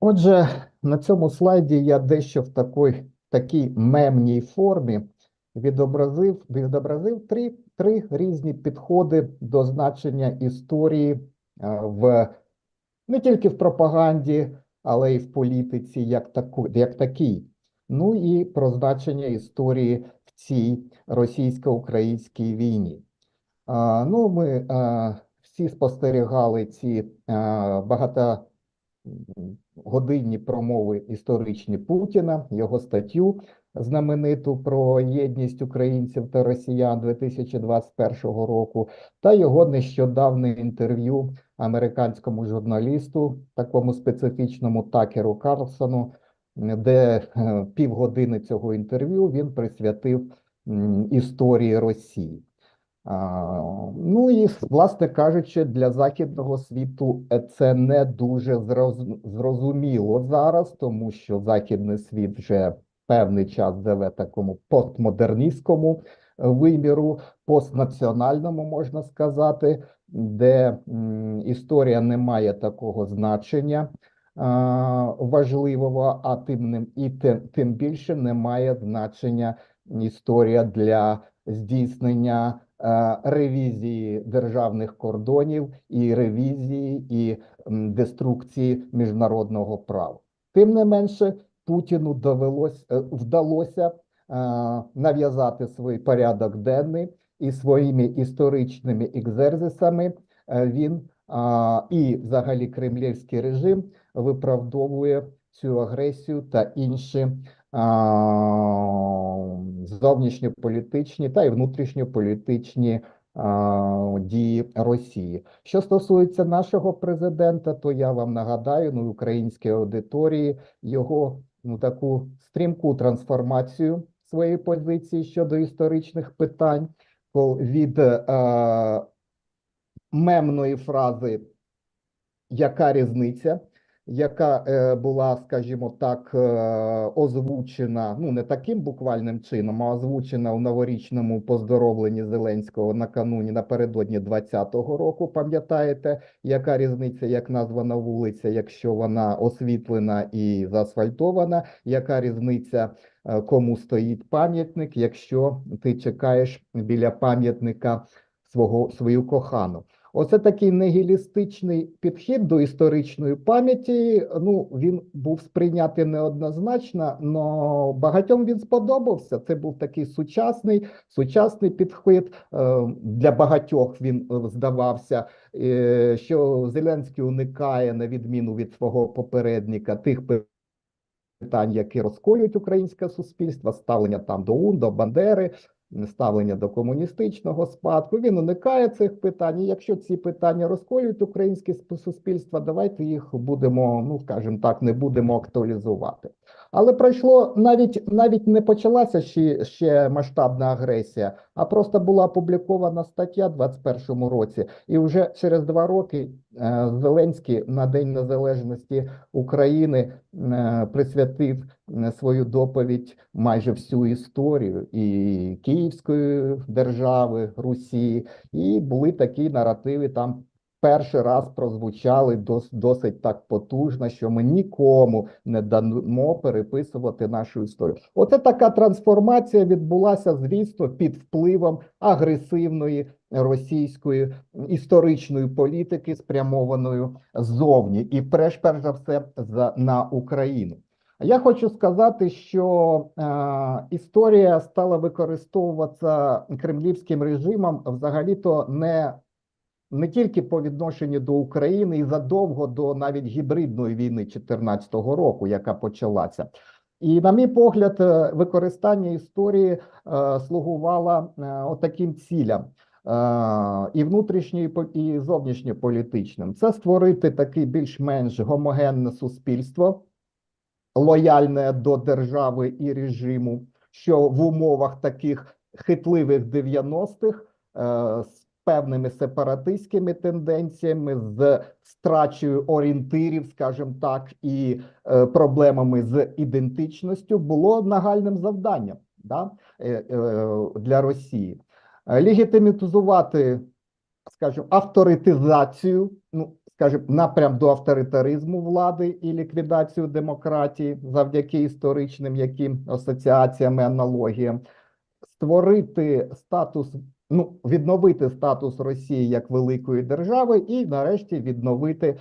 Отже, на цьому слайді я дещо в такій, такій мемній формі відобразив, відобразив три, три різні підходи до значення історії е, в не тільки в пропаганді, але й в політиці як, таку, як такій. Ну і про значення історії в цій російсько-українській війні. А, ну, ми а, всі спостерігали ці а, багато годинні промови історичні Путіна, його статтю знамениту про єдність українців та росіян 2021 року, та його нещодавне інтерв'ю американському журналісту, такому специфічному Такеру Карлсону, де е, півгодини цього інтерв'ю він присвятив історії Росії. Ну і, власне кажучи, для західного світу е, це не дуже зрозуміло зараз, тому що західний світ вже певний час живе такому постмодерністському е, виміру, постнаціональному, можна сказати, де історія не має такого значення важливого, а тим не і тим, тим більше не має значення історія для здійснення е, ревізії державних кордонів і ревізії і деструкції міжнародного права. Тим не менше, Путіну довелось, е, вдалося е, нав'язати свій порядок денний і своїми історичними екзерзисами е, він і взагалі кремлівський режим виправдовує цю агресію та інші зовнішньополітичні та й внутрішньополітичні дії Росії. Що стосується нашого президента, то я вам нагадаю, ну, українській аудиторії його ну, таку стрімку трансформацію своєї позиції щодо історичних питань від е, мемної фрази яка різниця, яка е, була, скажімо так, е, озвучена, ну не таким буквальним чином, а озвучена у новорічному поздоровленні Зеленського накануні напередодні 20-го року. Пам'ятаєте, яка різниця, як названа вулиця, якщо вона освітлена і заасфальтована, яка різниця, е, кому стоїть пам'ятник, якщо ти чекаєш біля пам'ятника свого свою кохану. Оце такий нігілістичний підхід до історичної пам'яті. Ну, він був сприйнятий неоднозначно, але багатьом він сподобався. Це був такий сучасний, сучасний підхід. Е, Для багатьох він е, здавався, е, що Зеленський уникає, на відміну від свого попередника, тих питань, які розколюють українське суспільство, ставлення там до УН, до Бандери, ставлення до комуністичного спадку. Він уникає цих питань. І якщо ці питання розколюють українське сп- суспільство, давайте їх будемо, ну скажімо так, не будемо актуалізувати. Але пройшло навіть навіть не почалася ще, ще масштабна агресія, а просто була опублікована стаття в 21-му році, і вже через два роки е, Зеленський на День Незалежності України е, присвятив е, свою доповідь майже всю історію і Київської держави, Русі, і були такі наративи там. Перший раз прозвучали дос, досить так потужно, що ми нікому не дамо переписувати нашу історію. Оце така трансформація відбулася, звісно, під впливом агресивної російської історичної політики, спрямованою ззовні, і перш перш за все за на Україну. Я хочу сказати, що е, історія стала використовуватися кремлівським режимом взагалі-то не, не тільки по відношенню до України і задовго до навіть гібридної війни 2014 року, яка почалася. І, на мій погляд, е, використання історії е, слугувало е, отаким цілям. І внутрішньо, і по- і зовнішньополітичним це створити таке більш-менш гомогенне суспільство, лояльне до держави і режиму, що в умовах таких хитливих 90-х е, з певними сепаратистськими тенденціями, з страчею орієнтирів, скажімо так, і е, проблемами з ідентичністю було нагальним завданням да, е, е, для Росії. Легітимізувати, скажімо, авторитизацію, ну скажімо, напрям до авторитаризму влади і ліквідацію демократії завдяки історичним яким асоціаціям і аналогіям, створити статус, ну відновити статус Росії як великої держави, і нарешті відновити е,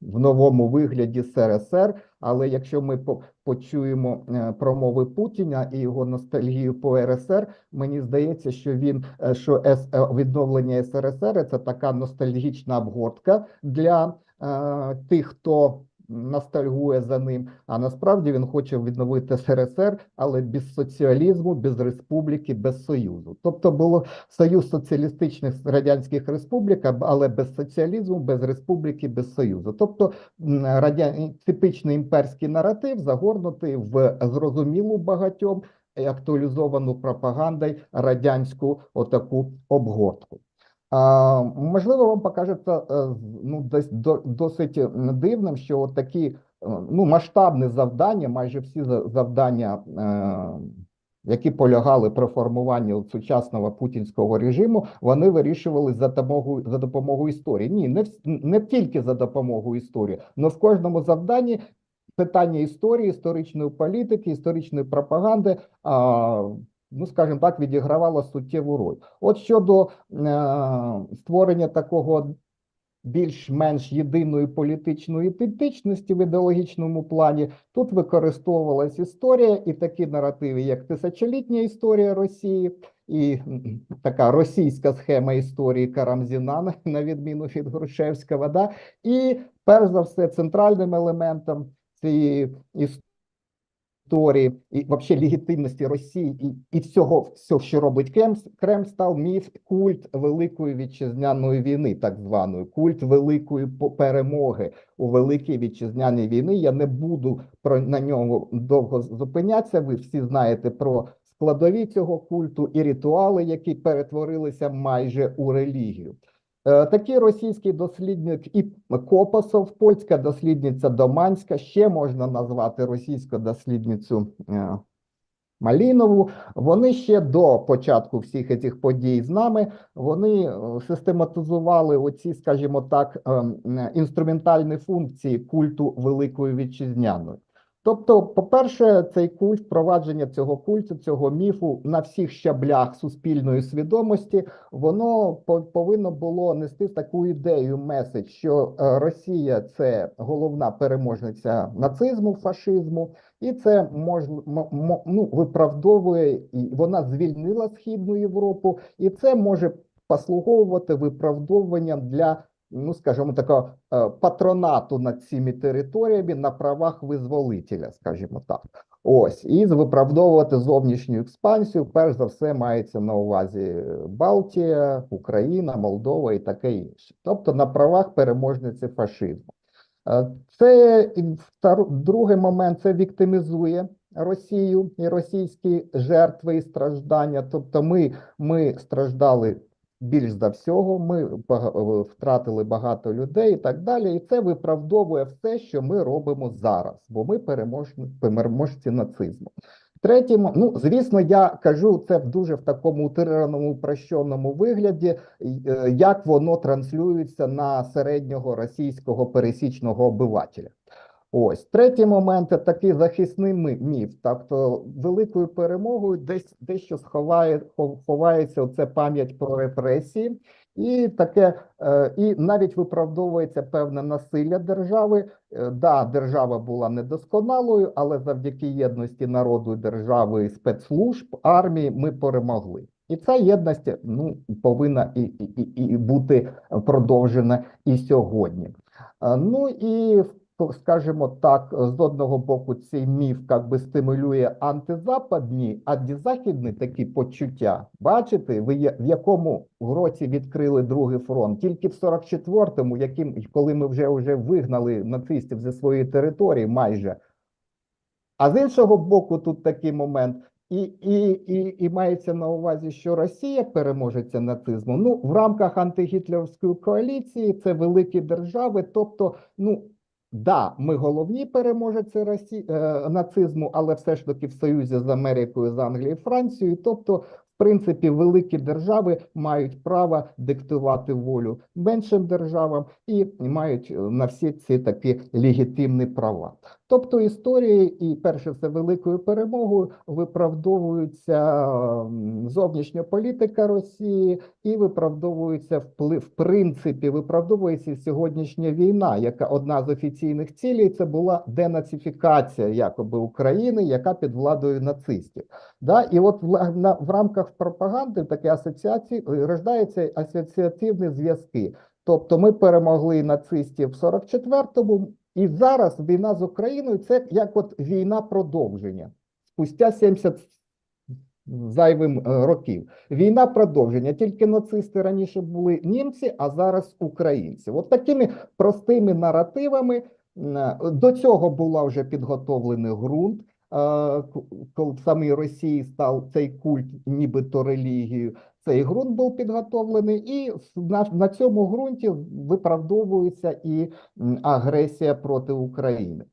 в новому вигляді СРСР. Але якщо ми по почуємо е, промови Путіна і його ностальгію по РСР, мені здається, що він е, що С, е, відновлення СРСР це така ностальгічна обгортка для е, тих, хто ностальгує за ним. А насправді він хоче відновити СРСР, але без соціалізму, без республіки, без союзу. Тобто було союз соціалістичних радянських республік, але без соціалізму, без республіки, без союзу. Тобто радян... типичний імперський наратив загорнутий в зрозумілу багатьом актуалізовану пропагандою радянську отаку обгортку. Можливо, вам покажеться е, ну, досить дивним, що от такі е, ну, масштабні завдання, майже всі завдання, е, які полягали при формуванні сучасного путінського режиму, вони вирішували за допомогою за допомогою історії. Ні, не не тільки за допомогою історії, але в кожному завданні питання історії, історичної політики, історичної пропаганди. Ну, скажімо так, відігравала суттєву роль. От щодо е, створення такого більш-менш єдиної політичної ідентичності в ідеологічному плані, тут використовувалась історія і такі наративи, як тисячолітня історія Росії. І така російська схема історії Карамзіна, на відміну від Грушевського, да? і перш за все центральним елементом цієї історії історії і вообще легітимності Росії і і всього, всього, що робить Крем, Крем став міф культ великої вітчизняної війни, так званої культ великої перемоги у великій вітчизняній війни. Я не буду про на ньому довго зупинятися. Ви всі знаєте про складові цього культу і ритуали, які перетворилися майже у релігію. Е, такий російський дослідник і Копасов, польська дослідниця Доманська, ще можна назвати російську дослідницю е, Малінову. Вони ще до початку всіх цих подій з нами вони е, систематизували оці, скажімо так, інструментальні функції культу Великої Вітчизняної. Тобто, по-перше, цей культ, впровадження цього культу, цього міфу на всіх щаблях суспільної свідомості, воно повинно було нести таку ідею, меседж, що е, Росія це головна переможниця нацизму, фашизму, і це мож, ну, виправдовує вона звільнила Східну Європу, і це може послуговувати виправдовуванням для ну скажімо, такого е, патронату над цими територіями на правах визволителя, скажімо так. Ось і виправдовувати зовнішню експансію. Перш за все мається на увазі Балтія, Україна, Молдова і таке інше. Тобто на правах переможниці фашизму. Е, це другий момент це віктимізує Росію і російські жертви і страждання. Тобто, ми, ми страждали більш за всього, ми е, втратили багато людей і так далі. І це виправдовує все, що ми робимо зараз, бо ми переможці нацизму. Третім, ну звісно, я кажу це в дуже в такому утираному упрощеному вигляді, е, як воно транслюється на середнього російського пересічного обивателя. Ось третій момент такий захисний міф. Тобто великою перемогою десь дещо сховає ховається оце пам'ять про репресії, і таке е, і навіть виправдовується певне насилля держави. Е, да, держава була недосконалою, але завдяки єдності народу держави спецслужб армії ми перемогли. І ця єдність ну повинна і, і, і бути продовжена і сьогодні. Е, ну і скажімо так, з одного боку, цей міф як би стимулює антизападні, антизахідні такі почуття. Бачите, ви в якому році відкрили другий фронт? Тільки в 44-му, яким коли ми вже вже вигнали нацистів зі своєї території, майже. А з іншого боку, тут такий момент. І і, і, і мається на увазі, що Росія переможеться нацизмом. Ну в рамках антигітлерської коаліції це великі держави, тобто, ну Да, ми головні переможці Росі... е, нацизму, але все ж таки в союзі з Америкою, з Англією, Францією. Тобто, в принципі, великі держави мають право диктувати волю меншим державам і мають е, на всі ці такі легітимні права. Тобто історії і перше все великою перемогою виправдовується зовнішня політика Росії і виправдовується вплив, в принципі, виправдовується сьогоднішня війна, яка одна з офіційних цілей це була денацифікація якоби України, яка під владою нацистів. Да? І от в, на, в рамках пропаганди такі асоціації е, рождаються асоціативні зв'язки. Тобто ми перемогли нацистів в 44-му, і зараз війна з Україною це як от війна продовження. Спустя 70 зайвим е, років. Війна продовження. Тільки нацисти раніше були німці, а зараз українці. От такими простими наративами до цього була вже підготовлений ґрунт. е, Коли в самій Росії став цей культ, нібито релігією, цей ґрунт був підготовлений, і на, на цьому ґрунті виправдовується і агресія проти України.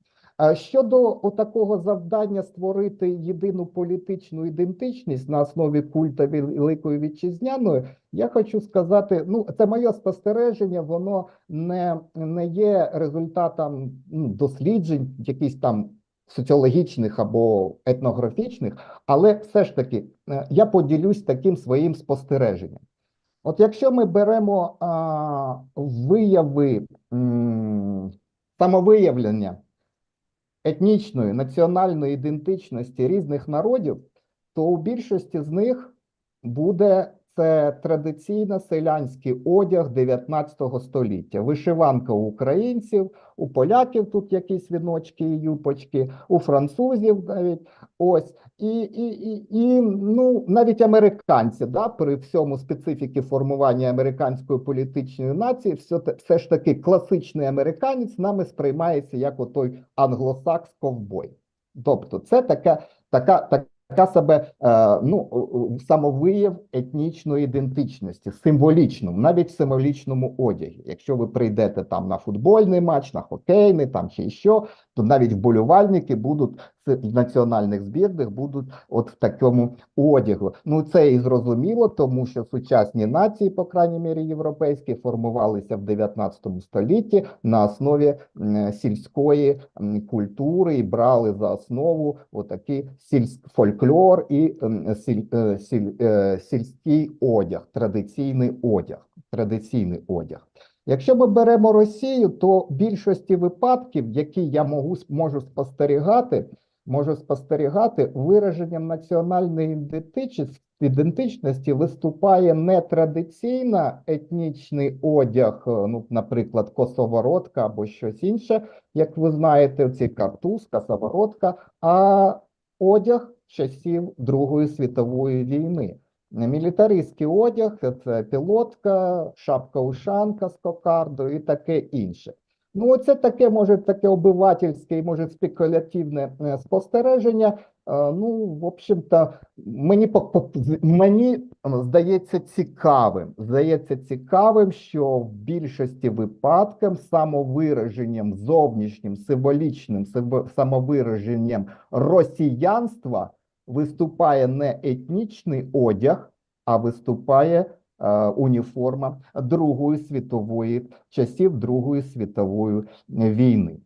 Щодо такого завдання створити єдину політичну ідентичність на основі культа Великої Вітчизняної, я хочу сказати: ну це моє спостереження, воно не, не є результатом ну, досліджень, якихось там соціологічних або етнографічних, але все ж таки е, я поділюсь таким своїм спостереженням. От якщо ми беремо а, вияви самовиявлення етнічної національної ідентичності різних народів, то у більшості з них буде це традиційно селянський одяг 19 століття. Вишиванка у українців, у поляків тут якісь віночки і юпочки, у французів навіть ось. І, і, і, і ну, навіть американці, да, при всьому специфіки формування американської політичної нації, все, все ж таки класичний американець нами сприймається як отой англосакс-ковбой. Тобто, це така, така, така себе е, ну, самовияв етнічної ідентичності, символічному, навіть в символічному одягі. Якщо ви прийдете там на футбольний матч, на хокейний, там чи що, то навіть вболівальники будуть національних збірних будуть от в такому одягу. Ну це і зрозуміло, тому що сучасні нації, по крайній мірі європейські, формувалися в 19 столітті на основі сільської культури і брали за основу отакий сільськ фольклор і сіль, е, сіль, е, сільський одяг, традиційний одяг, традиційний одяг. Якщо ми беремо Росію, то в більшості випадків, які я можу, можу спостерігати, можу спостерігати, вираженням національної ідентичності, виступає не традиційно етнічний одяг, е, ну, наприклад, косоворотка або щось інше, як ви знаєте, ці картузка, соворотка, а одяг часів Другої світової війни. Мілітаристський одяг це пілотка, шапка-ушанка з кокардою і таке інше. Ну, оце таке може таке обивательське і може спекулятивне е, спостереження. Е, Ну, в общем-то, мені мені здається цікавим. Здається цікавим, що в більшості випадків самовираженням зовнішнім, символічним симво- самовираженням росіянства виступає не етнічний одяг, а виступає уніформа Другої світової часів Другої світової війни.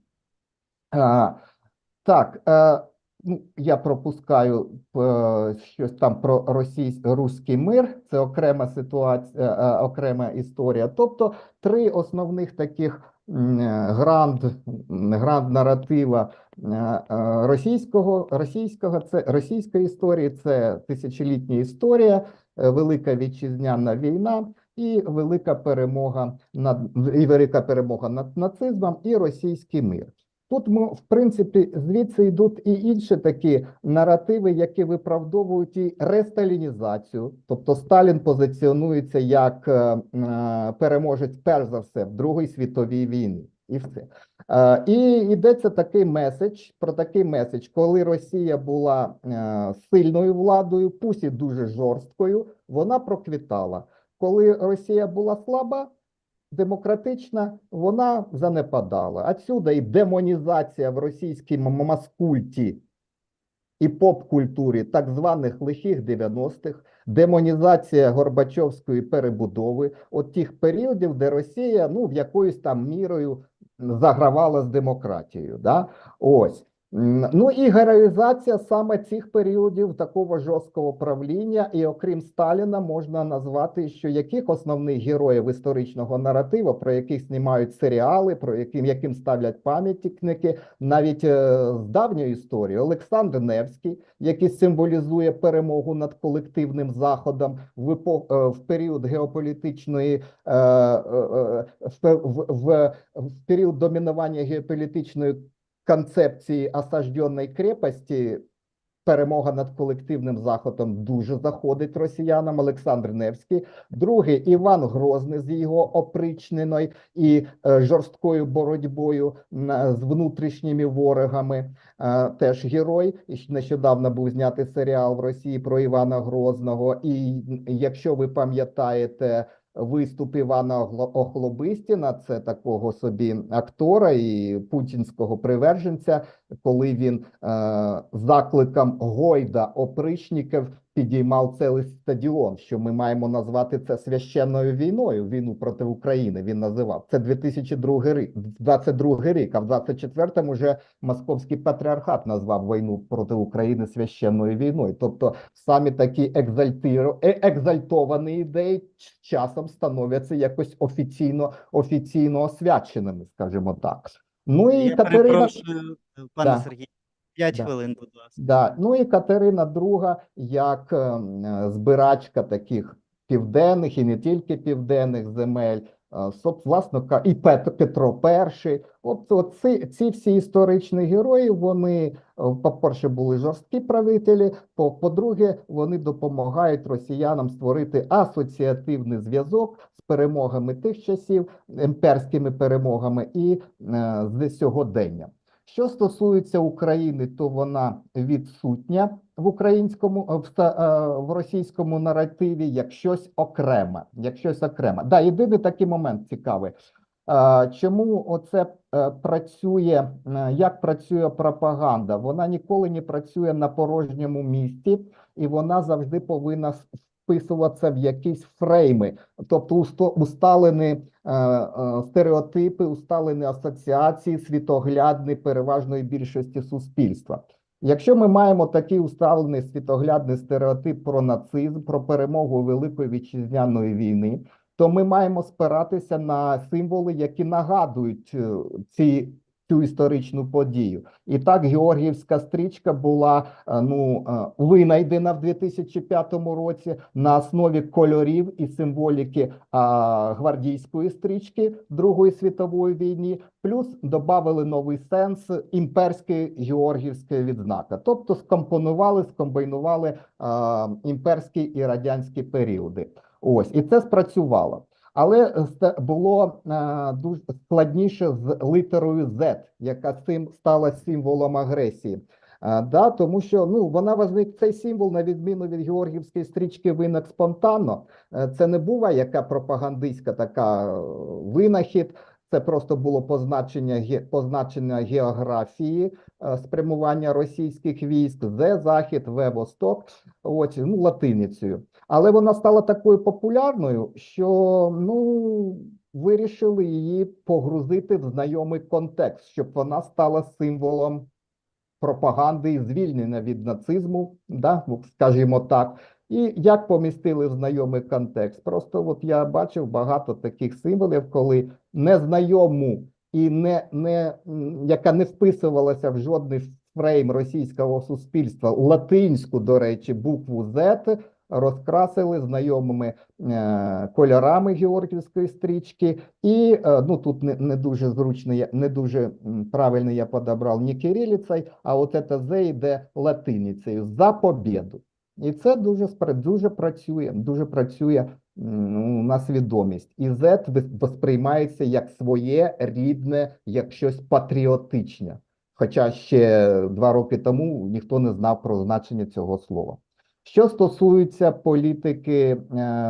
Так, е, ну, я пропускаю е, щось там про руський мир, це окрема ситуація, е, окрема історія. Тобто три основних таких е, гранд, гранд наратива е, е, російського, російського це російської історії, це тисячолітня історія, е, Велика вітчизняна війна і велика перемога над і велика перемога над нацизмом і російський мир. Тут ми, в принципі, звідси йдуть і інші такі наративи, які виправдовують і ресталінізацію. Тобто Сталін позиціонується як е, е, переможець, перш за все, в Другій світовій війні. І все. І йдеться такий меседж про такий меседж, коли Росія була е, сильною владою, пусть і дуже жорсткою, вона проквітала. Коли Росія була слаба, демократична, вона занепадала. Отсюда і демонізація в російській маскульті і поп-культурі так званих лихих 90-х, демонізація Горбачовської перебудови, от тих періодів, де Росія ну в якоюсь там мірою загравала з демократією. Да? Ось. Ну і героїзація саме цих періодів такого жорсткого правління, і окрім Сталіна, можна назвати, що яких основних героїв історичного наративу, про яких знімають серіали, про яким яким ставлять пам'ятники, навіть е, з давньої історії Олександр Невський, який символізує перемогу над колективним заходом в епох, е, в період геополітичної е, е, е, в, в, в, в період домінування геополітичної концепції осажденної крепості перемога над колективним заходом дуже заходить росіянам. Олександр Невський, другий Іван Грозний з його опричненою і е, жорсткою боротьбою з внутрішніми ворогами. Е, теж герой. Нещодавно був знятий серіал в Росії про Івана Грозного. І якщо ви пам'ятаєте. Виступ Івана Охлобистіна, це такого собі актора і путінського приверженця, коли він е, закликом Гойда опричників підіймав цілий стадіон, що ми маємо назвати це священною війною, війну проти України. Він називав це 2002 рік, 22 рік. А в 24-му вже московський патріархат назвав війну проти України священною війною. Тобто самі такі екзальтиро, е- екзальтовані ідеї часом становляться якось офіційно офіційно освяченими, скажімо так. Ну і Я Катерина. перепрошую, пане Да. Сергій, 5 Да. хвилин, будь ласка. Да. Ну і Катерина II як е, збирачка таких південних і не тільки південних земель, е, соб- власно і Пет, Петро І. От, от ці, ці всі історичні герої, вони, е, по-перше, були жорсткі правителі, по- по-друге, вони допомагають росіянам створити асоціативний зв'язок з перемогами тих часів, імперськими перемогами і е, з сьогодення. Що стосується України, то вона відсутня в українському е, в, російському наративі як щось окреме. Як щось окреме. Да, єдиний такий момент цікавий. Е, Чому оце е, працює? Як працює пропаганда? Вона ніколи не працює на порожньому місці, і вона завжди повинна вписуватися в якісь фрейми, тобто усталені е, е, стереотипи, усталені асоціації, світоглядні переважної більшості суспільства. Якщо ми маємо такий усталений світоглядний стереотип про нацизм, про перемогу Великої вітчизняної війни, то ми маємо спиратися на символи, які нагадують е, ці. Цю історичну подію, і так Георгіївська стрічка була е, ну е, винайдена в 2005 році на основі кольорів і символіки а, гвардійської стрічки Другої світової війни, плюс додали новий сенс імперської георгіївської відзнаки, тобто скомпонували, скомбайнували а, імперські і радянські періоди. Ось і це спрацювало. Але було е, дуже складніше з літерою Z, яка цим стала символом агресії. Е, да, тому що ну вона возник цей символ, на відміну від Георгіївської стрічки, виник спонтанно. Е, Це не була яка пропагандистська така винахід. Це просто було позначення позначення географії спрямування російських військ з захід, в восток, ось ну латиницею. Але вона стала такою популярною, що ну вирішили її погрузити в знайомий контекст, щоб вона стала символом пропаганди і звільнення від нацизму, да, скажімо так. І як помістили в знайомий контекст? Просто от я бачив багато таких символів, коли незнайому і не, не яка не вписувалася в жодний фрейм російського суспільства, латинську, до речі, букву Z розкрасили знайомими е, кольорами Георгіївської стрічки, і е, ну тут не, не дуже зручно, не дуже правильно я подобрав не кирилицей, а от це Z йде латиницею за побєду. І це дуже дуже працює, дуже працює ну, на свідомість. І Z сприймається як своє рідне, як щось патріотичне. Хоча ще два роки тому ніхто не знав про значення цього слова. Що стосується політики е,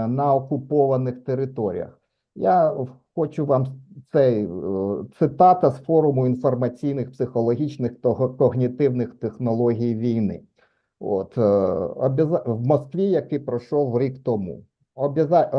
на окупованих територіях, я хочу вам цей е, цитата з форуму інформаційних психологічних та когнітивних технологій війни. От, е, в Москві, який пройшов рік тому. Обяза...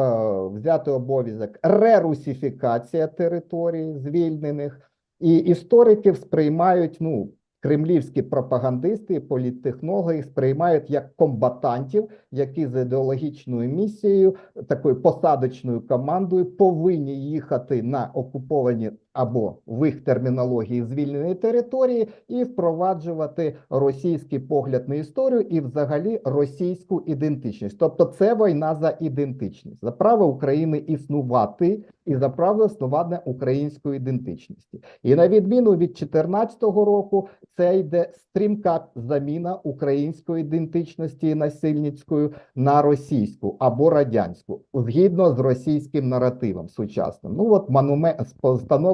взяти обов'язок рерусифікація територій звільнених, і історики сприймають, ну, кремлівські пропагандисти і політтехнологи сприймають як комбатантів, які з ідеологічною місією, такою посадочною командою повинні їхати на окуповані або в їх термінології звільнені території і впроваджувати російський погляд на історію і взагалі російську ідентичність. Тобто це війна за ідентичність, за право України існувати і за право існування української ідентичності. І на відміну від 2014 року, це йде стрімка заміна української ідентичності насильницькою на російську або радянську, згідно з російським наративом сучасним. Ну от монумент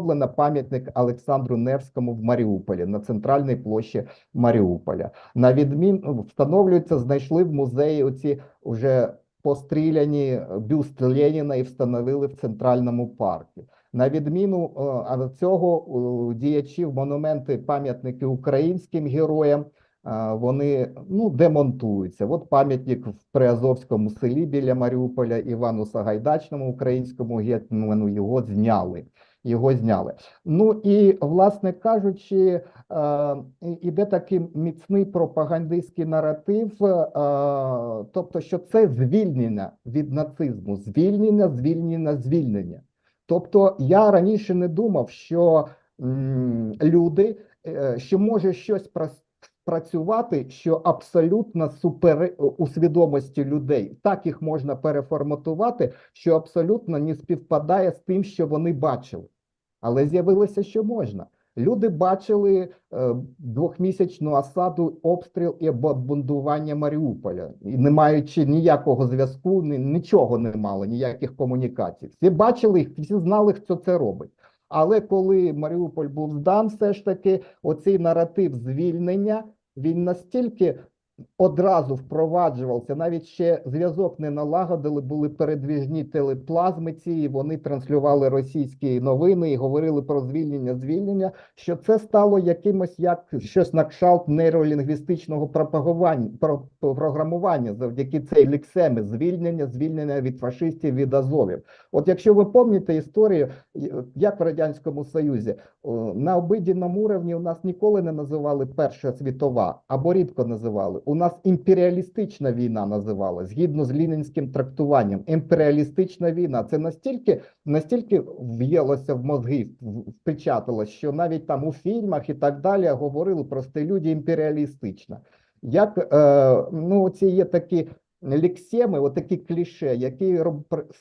встановлено пам'ятник Олександру Невському в Маріуполі на центральній площі Маріуполя. На відмін встановлюється, знайшли в музеї оці вже постріляні бюст Леніна і встановили в центральному парку. На відміну е, цього е, діячів монументи, пам'ятники українським героям. е, Вони ну демонтуються. От пам'ятник в Приазовському селі біля Маріуполя Івану Сагайдачному, українському гетьману, його зняли. Його зняли. Ну і власне кажучи, е, іде такий міцний пропагандистський наратив, е, тобто, що це звільнення від нацизму, звільнення, звільнення, звільнення. Тобто, я раніше не думав, що люди, е, що може щось працювати, що абсолютно супер у свідомості людей. Так їх можна переформатувати, що абсолютно не співпадає з тим, що вони бачили. Але з'явилося, що можна. Люди бачили е, двохмісячну осаду, обстріл і бомбардування Маріуполя, і не маючи ніякого зв'язку, ні, нічого не мали, ніяких комунікацій. Всі бачили всі знали, хто це робить. Але коли Маріуполь був здан, все ж таки, оцей наратив звільнення він настільки одразу впроваджувався, навіть ще зв'язок не налагодили, були передвіжні телеплазми ці, і вони транслювали російські новини і говорили про звільнення, звільнення, що це стало якимось як щось на кшталт нейролінгвістичного пропагування, про, програмування завдяки цій лексеми звільнення, звільнення від фашистів, від азовів. От якщо ви пам'ятаєте історію, як в Радянському Союзі, на обиденному уровні у нас ніколи не називали Перша світова, або рідко називали. У нас імперіалістична війна називала згідно з лінінським трактуванням. Імперіалістична війна це настільки, настільки в'їлося в мозги, в- впечаталось, що навіть там у фільмах і так далі говорили про люди імперіалістична. Як е, ну, ці є такі лексеми, отакі кліше, які,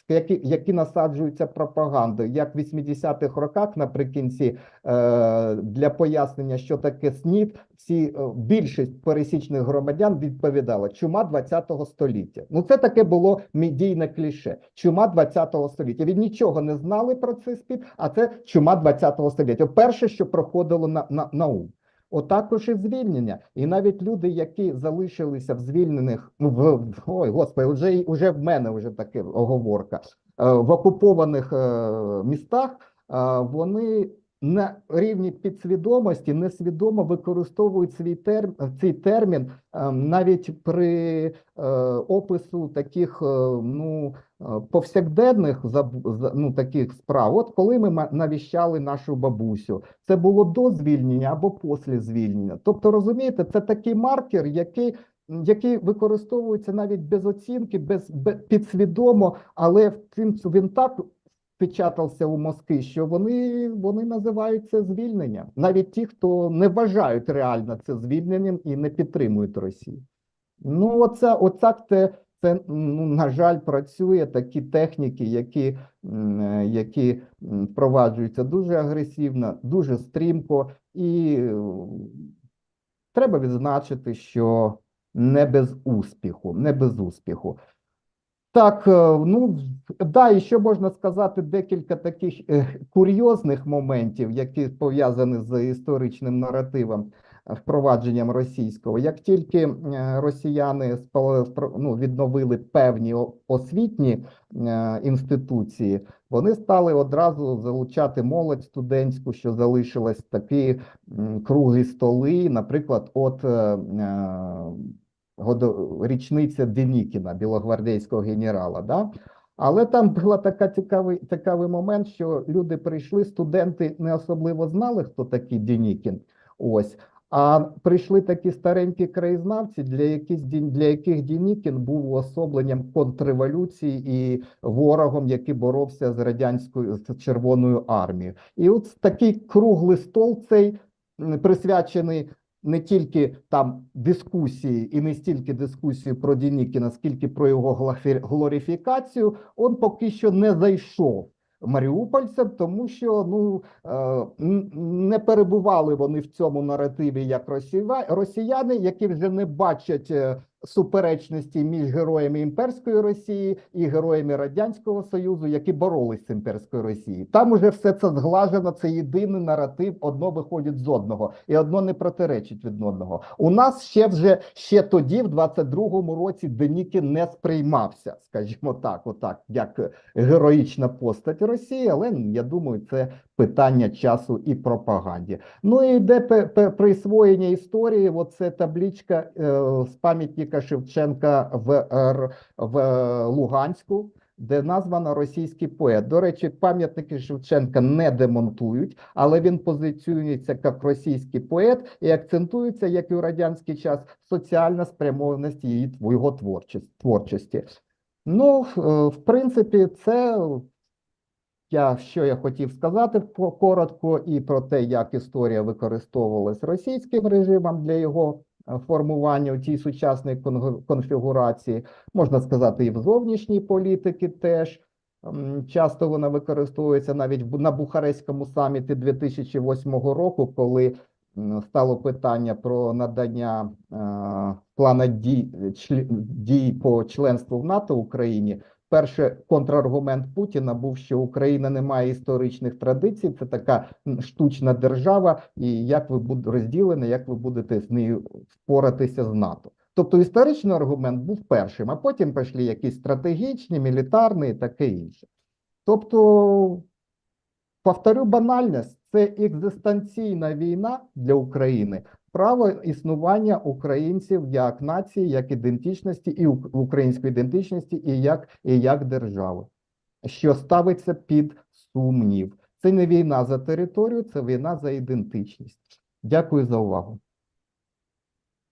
які, які насаджуються пропагандою, як в 80-х роках наприкінці е, для пояснення, що таке СНІД, всі е, більшість пересічних громадян відповідала чума 20-го століття. Ну це таке було медійне кліше. Чума 20-го століття. Від нічого не знали про цей СПІД, а це чума 20-го століття. Перше, що проходило на, на, на ум. Отакож і звільнення. І навіть люди, які залишилися в звільнених, ну, в, ой, господи, вже, вже в мене вже таке оговорка, е, в окупованих е, містах, е, вони на рівні підсвідомості несвідомо використовують свій терм, цей термін е, навіть при е, опису таких е, ну, повсякденних ну, таких справ. От коли ми навіщали нашу бабусю, це було до звільнення або після звільнення. Тобто, розумієте, це такий маркер, який. Який використовується навіть без оцінки, без, без підсвідомо, але втім він так впечатався у мозки, що вони, вони називають це звільненням. Навіть ті, хто не вважають реально це звільненням і не підтримують Росію. Ну, оце, оце це, це ну, на жаль, працює такі техніки, які, які впроваджуються дуже агресивно, дуже стрімко, і треба відзначити, що не без успіху, не без успіху. Так, е, ну да, і що можна сказати, декілька таких е, курйозних моментів, які пов'язані з історичним наративом е, впровадженням російського. Як тільки росіяни ну, відновили певні освітні інституції, вони стали одразу залучати молодь студентську, що залишилась такі круглі столи, наприклад, от річниця Денікіна, білогвардійського генерала. Да? Але там була така цікавий, цікавий момент, що люди прийшли, студенти не особливо знали, хто такий Денікін. Ось. А прийшли такі старенькі краєзнавці, для яких, для яких Денікін був уособленням контрреволюції і ворогом, який боровся з радянською з Червоною армією. І от такий круглий стол цей присвячений не тільки там дискусії і не стільки дискусії про Дінікіна, скільки про його глорифікацію, он поки що не зайшов маріупольцям, тому що ну е, не перебували вони в цьому наративі як росіяни, які вже не бачать е, суперечності між героями імперської Росії і героями Радянського Союзу, які боролись з імперською Росією. Там уже все це зглажено, це єдиний наратив, одно виходить з одного, і одно не протиречить від одного. У нас ще вже ще тоді, в 22-му році, Денікін не сприймався, скажімо так, отак, як героїчна постать Росії, але я думаю, це питання часу і пропаганді. Ну і йде присвоєння історії. Оце табличка е, з пам'ятника Шевченка в, в е, Луганську. Де названо російський поет. До речі, пам'ятники Шевченка не демонтують, але він позиціюється як російський поет і акцентується, як і у радянський час, соціальна спрямованість її його творчості. Ну, е, в принципі, це я що я хотів сказати коротко і про те, як історія використовувалась російським режимом для його е, формування у тій сучасній конфігурації. Можна сказати, і в зовнішній політики теж. Часто вона використовується навіть на Бухарестському саміті 2008 року, коли стало питання про надання е, плана дій, члі- дій по членству в НАТО Україні. Перше контраргумент Путіна був, що Україна не має історичних традицій, це така штучна держава, і як ви будете розділені, як ви будете з нею впоратися з НАТО. Тобто історичний аргумент був першим, а потім пішли якісь стратегічні, мілітарні і таке інше. Тобто, повторю банальність, це екзистенційна війна для України, право існування українців як нації, як ідентичності і української ідентичності, і як, і як держави, що ставиться під сумнів. Це не війна за територію, це війна за ідентичність. Дякую за увагу.